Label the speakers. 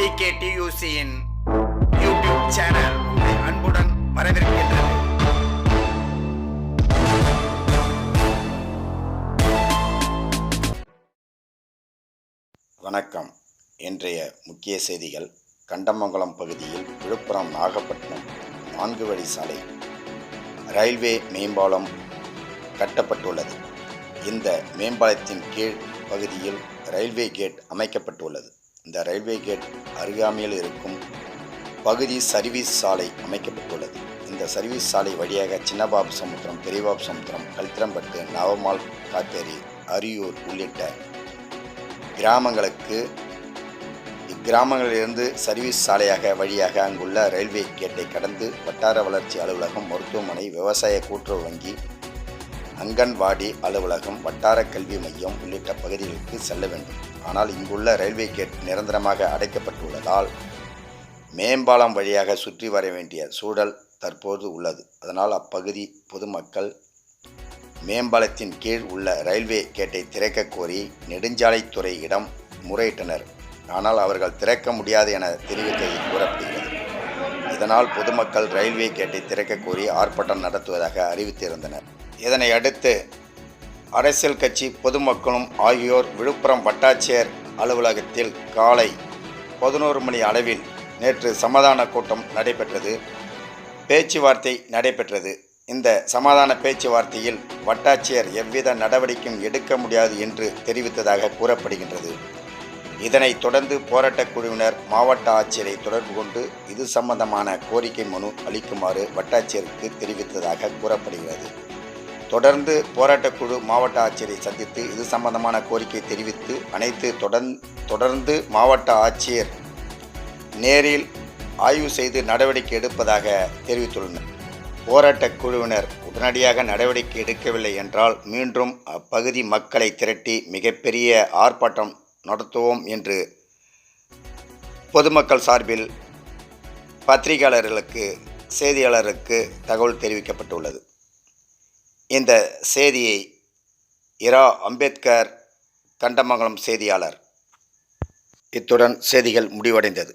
Speaker 1: Decay டியூசியின் YouTube channel உங்களை அன்புடன் வரவேற்கின்றது
Speaker 2: வணக்கம். இன்றைய முக்கிய செய்திகள். கண்டமங்கலம் பகுதியில் விழுப்புரம் நாகப்பட்டினம் நான்கு வழி சாலை ரயில்வே மேம்பாலம் கட்டப்பட்டுள்ளது. இந்த மேம்பாலத்தின் கீழ் பகுதியில் ரயில்வே கேட் அமைக்கப்பட்டுள்ளது. இந்த ரயில்வே கேட் அருகாமையில் இருக்கும் பகுதி சர்வீஸ் சாலை அமைக்கப்பட்டுள்ளது. இந்த சர்வீஸ் சாலை வழியாக சின்னபாபு சமுத்திரம் பெரியபாபு சமுத்திரம் கல்திரம்பட்டு நவமால் காப்பேரி அரியூர் உள்ளிட்ட கிராமங்களுக்கு இக்கிராமங்களிலிருந்து சர்வீஸ் சாலையாக வழியாக அங்குள்ள ரயில்வே கேட்டை கடந்து வட்டார வளர்ச்சி அலுவலகம் மருத்துவமனை விவசாய கூட்டுறவு வங்கி அங்கன்வாடி அலுவலகம் வட்டார கல்வி மையம் உள்ளிட்ட பகுதிகளுக்கு செல்ல வேண்டும். ஆனால் இங்குள்ள ரயில்வே கேட் நிரந்தரமாக அடைக்கப்பட்டுள்ளதால் மேம்பாலம் வழியாக சுற்றி வர வேண்டிய சூழல் தற்போது உள்ளது. அதனால் அப்பகுதி பொதுமக்கள் மேம்பாலத்தின் கீழ் உள்ள ரயில்வே கேட்டை திறக்க கோரி நெடுஞ்சாலைத்துறையிடம் முறையிட்டனர். ஆனால் அவர்கள் திறக்க முடியாது என தெரிவித்தது கூறப்படுகிறது. இதனால் பொதுமக்கள் ரயில்வே கேட்டை திறக்க கோரி ஆர்ப்பாட்டம் நடத்துவதாக அறிவித்திருந்தனர். இதனை அடுத்து அரசியல் கட்சி பொதுமக்களும் ஆகியோர் விழுப்புரம் வட்டாட்சியர் அலுவலகத்தில் காலை பதினோரு மணி அளவில் நேற்று சமாதான கூட்டம் நடைபெற்றது. பேச்சுவார்த்தை நடைபெற்றது. இந்த சமாதான பேச்சுவார்த்தையில் வட்டாட்சியர் எவ்வித நடவடிக்கையும் எடுக்க முடியாது என்று தெரிவித்ததாக கூறப்படுகின்றது. இதனைத் தொடர்ந்து போராட்டக் குழுவினர் மாவட்ட ஆட்சியரை தொடர்பு கொண்டு இது சம்பந்தமான கோரிக்கை மனு அளிக்குமாறு வட்டாட்சியருக்கு தெரிவித்ததாக கூறப்படுகிறது. தொடர்ந்து போராட்டக் குழு மாவட்ட ஆட்சியரை சந்தித்து இது சம்பந்தமான கோரிக்கை தெரிவித்து அனைத்து தொடர்ந் தொடர்ந்து மாவட்ட ஆட்சியர் நேரில் ஆய்வு செய்து நடவடிக்கை எடுப்பதாக தெரிவித்துள்ளனர். போராட்டக் குழுவினர் உடனடியாக நடவடிக்கை எடுக்கவில்லை என்றால் மீண்டும் அப்பகுதி மக்களை திரட்டி மிகப்பெரிய ஆர்ப்பாட்டம் நடத்துவோம் என்று பொதுமக்கள் சார்பில் பத்திரிகையாளர்களுக்கு செய்தியாளருக்கு தகவல் தெரிவிக்கப்பட்டுள்ளது. இந்த செய்தியை இரா அம்பேத்கர் கண்டமங்கலம் செய்தியாளர். இத்துடன் செய்திகள் முடிவடைந்தது.